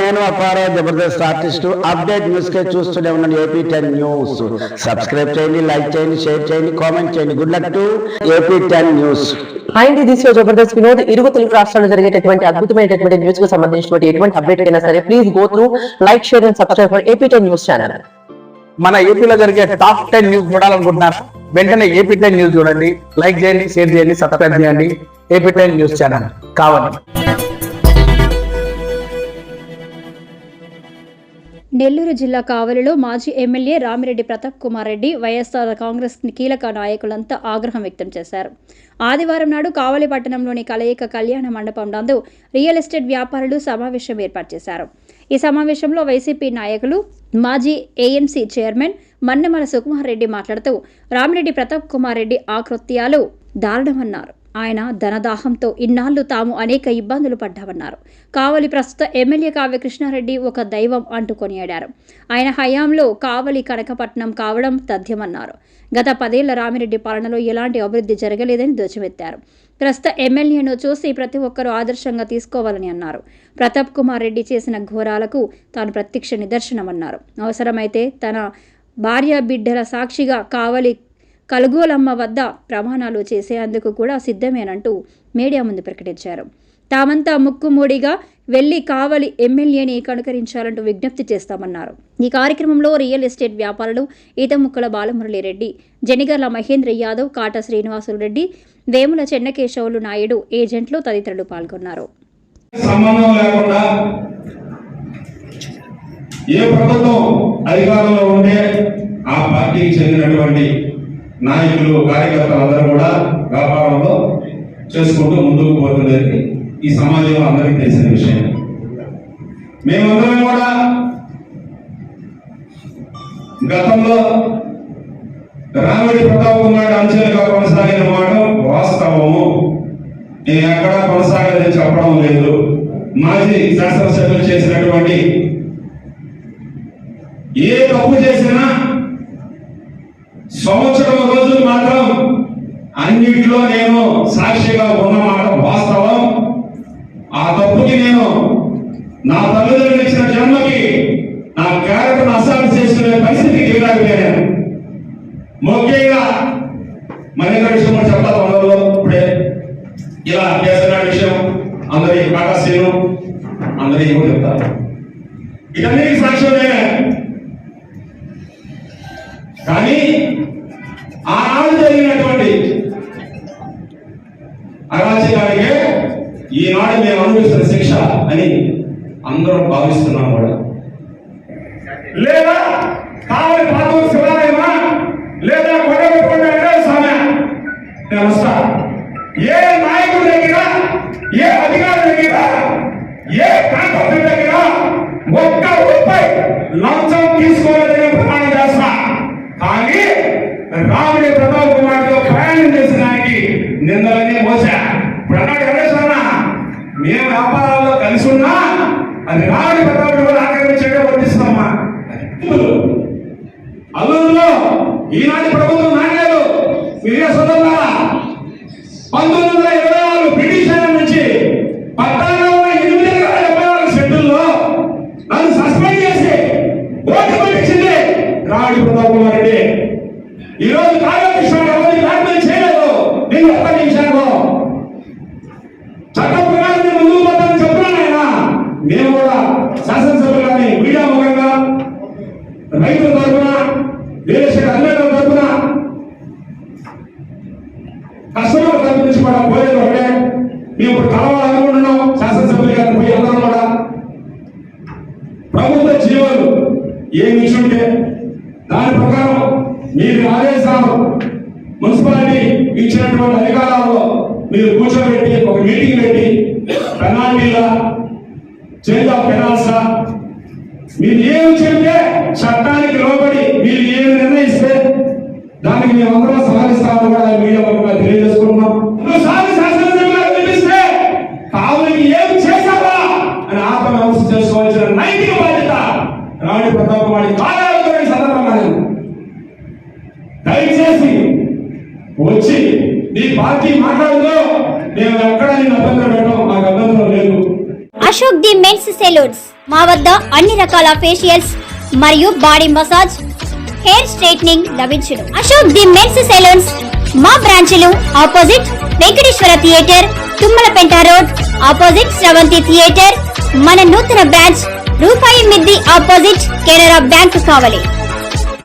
నేను అపారా Jabardasth artist. Update news కే చూస్తూనే ఉన్నాను ఏపీ టెన్ న్యూస్. సబ్స్క్రైబ్ చేయండి లైక్ చేయండి షేర్ చేయండి కామెంట్ చేయండి. Good luck to AP ten news. And this యో జబర్దస్త్ వినోద్. ఇరుగు తెలుగు రాష్ట్రాల్లో జరిగేటటువంటి అద్భుతమైనటువంటి న్యూస్కు సంబంధించినటువంటి ఎటువంటి అప్డేట్ అయినా సరే please go through like share and subscribe for AP ten news channel మన ఏపీలో జరిగే టాప్ టెన్ న్యూస్ చూడాలనుకుంటున్నారా? వెంటనే ఏపీ టెన్ న్యూస్ చూడండి. లైక్ చేయండి షేర్ చేయండి సబ్స్క్రైబ్ చేయండి. ఏపీ టెన్ న్యూస్ ఛానల్ కావాలి. నెల్లూరు జిల్లా కావలిలో మాజీ ఎమ్మెల్యే రామిరెడ్డి ప్రతాప్ కుమార్ రెడ్డి వైఎస్ఆర్ కాంగ్రెస్ కీలక నాయకులంతా ఆగ్రహం వ్యక్తం చేశారు. ఆదివారం నాడు కావలి పట్టణంలోని కలయిక కళ్యాణ మండపం నందు రియల్ ఎస్టేట్ వ్యాపారులు సమావేశం ఏర్పాటు చేశారు. ఈ సమావేశంలో వైసీపీ నాయకులు మాజీ ఏఎంసీ చైర్మన్ మన్నెమల సుకుమార్ రెడ్డి మాట్లాడుతూ రామిరెడ్డి ప్రతాప్ కుమార్ రెడ్డి ఆకృత్యాలు దారుణమన్నారు. ఆయన ధనదాహంతో ఇన్నాళ్ళు తాము అనేక ఇబ్బందులు పడ్డామన్నారు. కావలి ప్రస్తుత ఎమ్మెల్యే కావ్య కృష్ణారెడ్డి ఒక దైవం అంటూ కొనియాడారు. ఆయన హయాంలో కావలి కనకపట్నం కావడం తథ్యమన్నారు. గత పదేళ్ళ రామిరెడ్డి పాలనలో ఎలాంటి అభివృద్ధి జరగలేదని ధ్వజమెత్తారు. ప్రస్తుత ఎమ్మెల్యేను చూసి ప్రతి ఒక్కరూ ఆదర్శంగా తీసుకోవాలని అన్నారు. ప్రతాప్ కుమార్ రెడ్డి చేసిన ఘోరాలకు తాను ప్రత్యక్ష నిదర్శనమన్నారు. అవసరమైతే తన భార్య బిడ్డల సాక్షిగా కావలి కలుగోలమ్మ వద్ద ప్రమాణాలు చేసేందుకు కూడా సిద్ధమేనంటూ మీడియా ముందు ప్రకటించారు. తామంతా ముక్కుమూడిగా వెళ్ళి కావలి ఎమ్మెల్యేని కనుకరించాలంటూ విజ్ఞప్తి చేస్తామన్నారు. ఈ కార్యక్రమంలో రియల్ ఎస్టేట్ వ్యాపారులు ఈతముక్కల బాలమురళిరెడ్డి జనిగర్ల మహేంద్ర యాదవ్ కాట శ్రీనివాసులు రెడ్డి వేముల చెన్నకేశవులు నాయుడు ఏజెంట్లు తదితరులు పాల్గొన్నారు. సంబంధం లేకుండా ఏ ప్రభుత్వం అధికారంలో ఉంటే ఆ పార్టీకి చెందినటువంటి నాయకులు కార్యకర్తలు అందరూ కూడా వ్యాపారంలో చేసుకుంటూ ముందుకు పోతుందని ఈ సమాజంలో అందరికీ తెలిసిన విషయం. మేమందరం కూడా గతంలో రామడి ప్రతాప్ కుమార్ అంచెలుగా కొనసాగిన మాట వాస్తవము. నేను ఎక్కడా కొనసాగదని చెప్పడం లేదు. మాజీ శాసనసభ్యులు చేసినటువంటి ఏ తప్పు చేసినా సంవత్సరం రోజులు మాత్రం అన్నిట్లో నేను సాక్షిగా ఉన్నమాట వాస్తవం. ఆ తప్పుకి నేను నా తల్లిదండ్రులు ఇచ్చిన జన్మకి నా క్యారెక్టర్ అసాల్ట్ చేసుకునే పరిస్థితికి దిగలేకపోయాను ముఖ్యంగా మహేంద్ర విషయం కూడా చెప్తా ఇప్పుడే. ఇలా కేసీఆర్ విషయం అందరి కాకాశీలు అందరి కూడా చెప్తారు. ఇదన్నీ సాక్ష్యమే. కానీ ఆనాడు జరిగినటువంటి అరాచకానికే ఈనాడు మేము అనుభవిస్తున్న శిక్ష అని అందరం భావిస్తున్నాం కూడా. లేదా కావాలి పాతూరు శివాలయమా? లేదా కొడగొట్టుకున్న సమయ నేను వస్తా. ఏ నాయకుడి దగ్గర ఏ అధికారి దగ్గర ఏ కాంట్రాక్టర్ దగ్గర ఒక్క రూపాయి లంచం తీసుకోలేదని ప్రమాణం చేస్తా. కానీ రాముడి ప్రతాప్ కుమార్తో ప్రయాణం చేసిన దానికి నిందలన్నీ మోసా. ఇప్పుడు అన్నాడు గణేశ్వరన్న మేము వ్యాపారాల్లో కలిసి ఉన్నా అది రాముడి ప్రతాప్ కూడా ఆక్రమించడే వర్తిస్తామా అల్లూరులో ఈనాటి ప్రభుత్వం నాణ్యాలు మీరే సోదరులారా పంతొమ్మిది వందల ఇరవై ఆరు బ్రిటిష్ ఆయన నుంచి పద్నాలుగు వందల ఎనిమిది వందల డెబ్బై నాలుగు షెడ్యూల్లో నన్ను సస్పెండ్ చేసి ఓటు పట్టించింది రావుడి ప్రతాప్ కుమార్ రెడ్డి ఈరోజు రోజు కాళకృష్ణ ఎవరికి బ్లాక్మెయిల్ చేయలేదు? నేను అప్పగించాను చట్టం ప్రకారం నేను ముందుకు పోతానని చెప్తున్నాను ఆయన. మేము కూడా శాసనసభ్యులని మీడియా ముఖంగా రైతుల మీకు మీరు ఆదేశాలు మున్సిపాలిటీ ఇచ్చినటువంటి అధికారాల్లో మీరు కూర్చోబెట్టి ఒక మీటింగ్ పెట్టి పెనాల్టీలా చేంజ్ ఆఫ్ పెనాల్సా మీరు ఏమి చెప్తే చట్టానికి లోబడి మీరు ఏమి నిర్ణయిస్తే దానికి మేము సహకరిస్తామని కూడా మీడియా తెలియజేసుకుంటున్నాం. వచ్చి నీ పార్టీ మాట్లాడుతూ మేము ఎక్కడ నేను అభ్యంతరం పెట్టాం మాకు అభ్యంతరం లేదు. Ashok the men's salons. మా వద్ద అన్ని రకాల ఫేషియల్స్ మరియు బాడీ మసాజ్ హెయిర్ స్ట్రైట్నింగ్ లభించును. Ashok the men's salons. మా బ్రాంచ్లు opposite Venkateswara theatre Tummalapenta road opposite Sravanthi theatre. మన నూతన బ్రాంచ్ రూపాయి మిద్ది ఆపోజిట్ కెనరా బ్యాంక్ కావాలి.